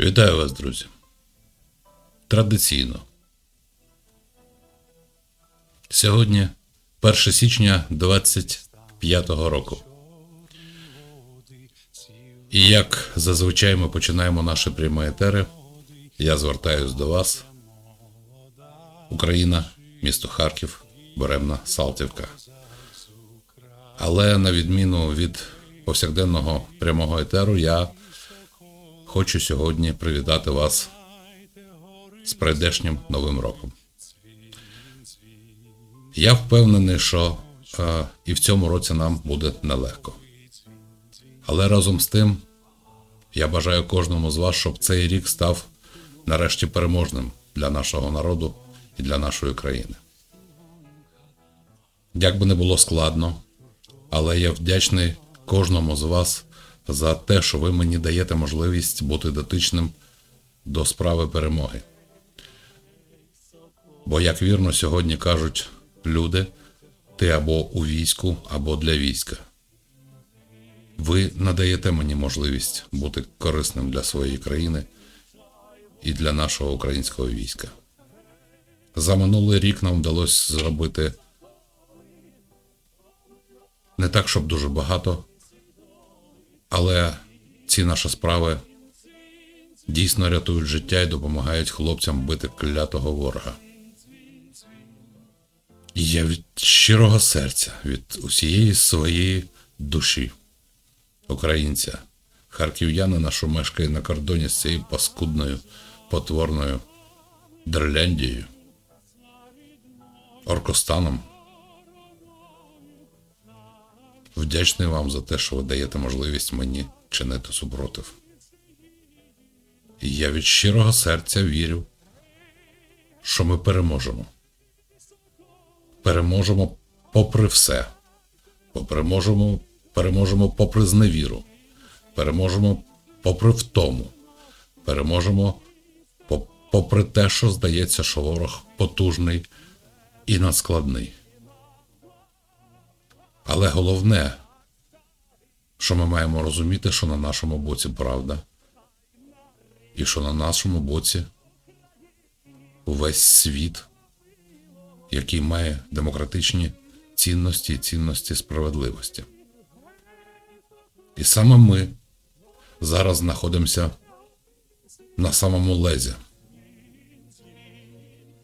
Вітаю вас, друзі. Традиційно. Сьогодні 1 січня 25-го року. І як зазвичай ми починаємо наші прямі етери, я звертаюсь до вас. Україна, місто Харків, Беремна, Салтівка. Але на відміну від повсякденного прямого етеру, я хочу сьогодні привітати вас з прийдешнім новим роком. Я впевнений, що е, і в цьому році нам буде нелегко. Але разом з тим я бажаю кожному з вас, щоб цей рік став нарешті переможним для нашого народу і для нашої країни. Як би не було складно, але я вдячний кожному з вас за те, що ви мені даєте можливість бути дотичним до справи перемоги. Бо, як вірно сьогодні кажуть люди, ти або у війську, або для війська. Ви надаєте мені можливість бути корисним для своєї країни і для нашого українського війська. За минулий рік нам вдалося зробити не так, щоб дуже багато, але ці наші справи дійсно рятують життя і допомагають хлопцям бити клятого ворога. Я від щирого серця, від усієї своєї душі, українця, харків'янина, що мешкає на кордоні з цією паскудною, потворною Дерляндією, Оркостаном. Вдячний вам за те, що ви даєте можливість мені чинити супротив. Я від щирого серця вірю, що ми переможемо. Переможемо попри все. Переможемо, переможемо попри зневіру. Переможемо попри втому. Переможемо попри те, що здається, що ворог потужний і надскладний. Але головне, що ми маємо розуміти, що на нашому боці правда, і що на нашому боці увесь світ, який має демократичні цінності і цінності справедливості. І саме ми зараз знаходимося на самому лезі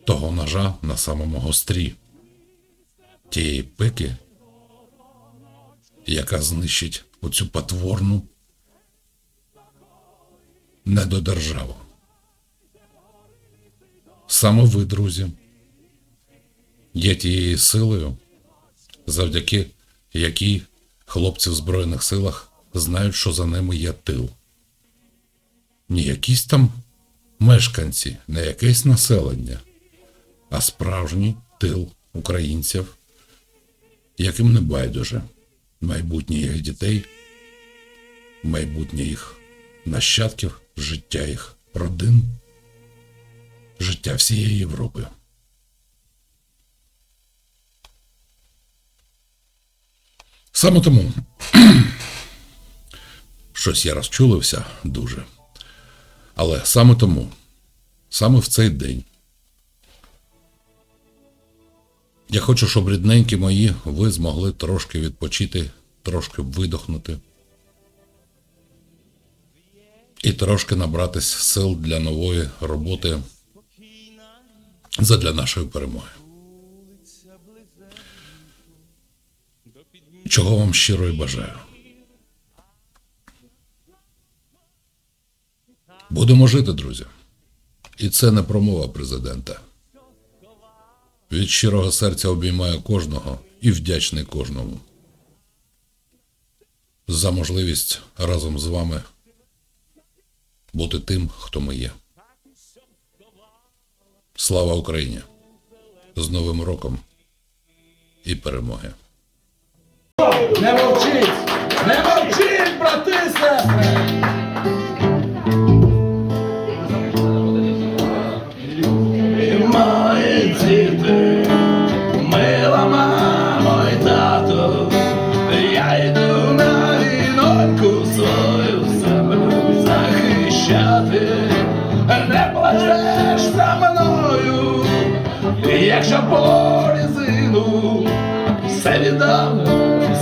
того ножа на самому гострі тієї пики, яка знищить оцю потворну недодержаву. Саме ви, друзі, є тією силою, завдяки якій хлопці в Збройних силах знають, що за ними є тил. Не якісь там мешканці, не якесь населення, а справжній тил українців, яким не байдуже майбутнє їх дітей, майбутнє їх нащадків, життя їх родин, життя всієї Європи. Саме тому щось я розчулився дуже. Але саме тому, саме в цей день, я хочу, щоб рідненькі мої, ви змогли трошки відпочити, трошки видохнути і трошки набратись сил для нової роботи задля нашої перемоги. Чого вам щиро і бажаю. Будемо жити, друзі. І це не промова президента. Від щирого серця обіймаю кожного і вдячний кожному за можливість разом з вами бути тим, хто ми є. Слава Україні! З Новим роком і перемоги! Не мовчіть! Не мовчіть, брати сестри! якщо по різину все віддав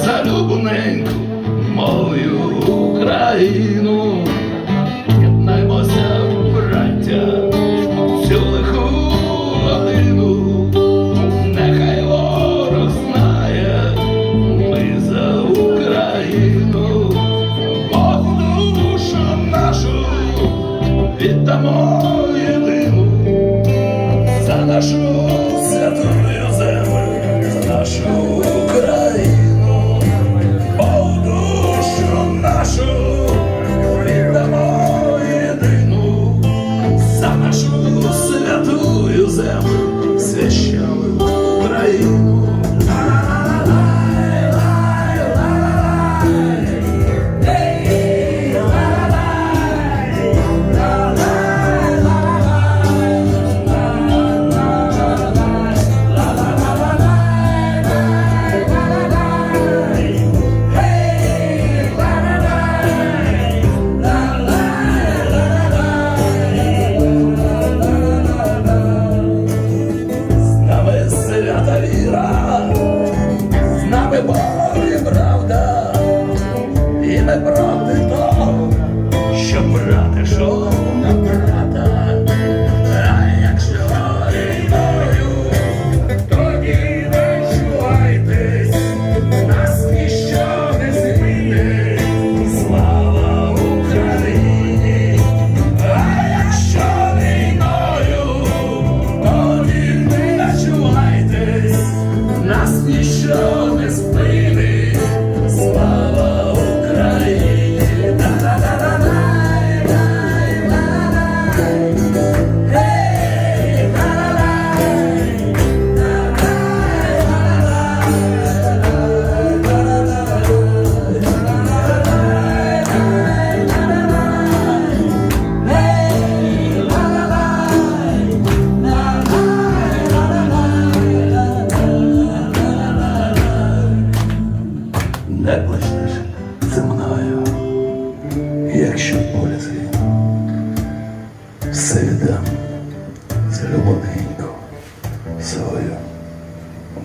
за любоненьку мою Україну. sou eu, o